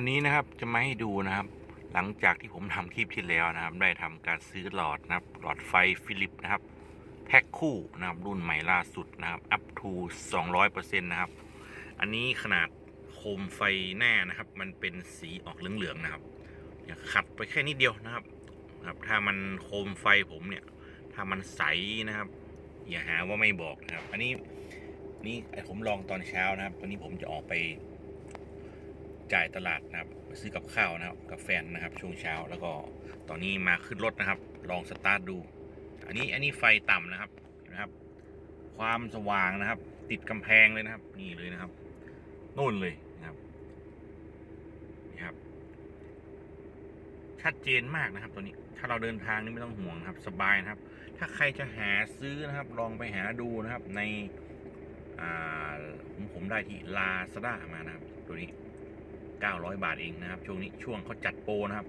วันนี้นะครับจะมาให้ดูนะครับ หลังจากที่ผมทำคลิปที่แล้วนะครับ ได้ทำการซื้อหลอดนะครับ หลอดไฟฟิลิปนะครับ แพ็คคู่นะครับ รุ่นใหม่ล่าสุดนะครับ up to 200%นะครับ อันนี้ขนาดโคมไฟหน้านะครับ มันเป็นสีออกเหลืองๆนะครับอย่าขัดไปแค่นิดเดียวนะครับนะครับ ถ้ามันโคมไฟผมเนี่ย ถ้ามันใสนะครับ อย่าหาว่าไม่บอกนะครับ อันนี้นี่ไอผมลองตอนเช้านะครับ ตอนนี้ผมจะออกไป จ่ายตลาดนะครับไปซื้อกับข้าวนะครับกับแฟนนะครับ ช่วงเช้าแล้วก็ตอนนี้มาขึ้นรถนะครับ ลองสตาร์ทดู อันนี้อันนี้ไฟต่ำนะครับเห็นะครับ ความสว่างนะครับ ติดกำแพงเลยนะครับ นี่เลยนะครับนู่นเลยนะครับนี่ครับ ชัดเจนมากนะครับ ตัวนี้ ถ้าเราเดินทางนี่ไม่ต้องห่วงครับ สบายนะครับ ถ้าใครจะหาซื้อนะครับ ลองไปหาดูนะครับ ในผมผมได้ที่ลาซาด้ามานะครับ ตัวนี้ 900 บาทเองนะครับ ช่วงนี้ช่วงเขาจัดโปรนะครับ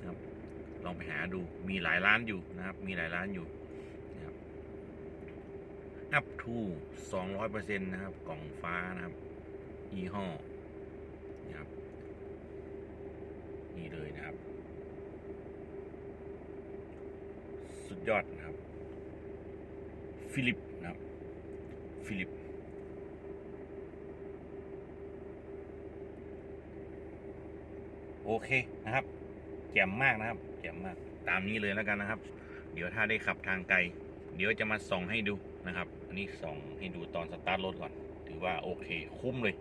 นะครับ ลองไปหาดูมีหลายร้านอยู่นะครับ มีหลายร้านอยู่นะครับ up to 200%นะครับ กล่องฟ้านะครับยี่ห้อนะครับนี่เลยนะครับ สุดยอดนะครับ ฟิลิปนะครับ ฟิลิป โอเคนะครับแจ่มมากนะครับแจ่มมากตามนี้เลยแล้วกันนะครับ เดี๋ยวถ้าได้ขับทางไกล เดี๋ยวจะมาส่องให้ดูนะครับ อันนี้ส่องให้ดูตอนสตาร์ทรถก่อน ถือว่าโอเค คุ้มเลย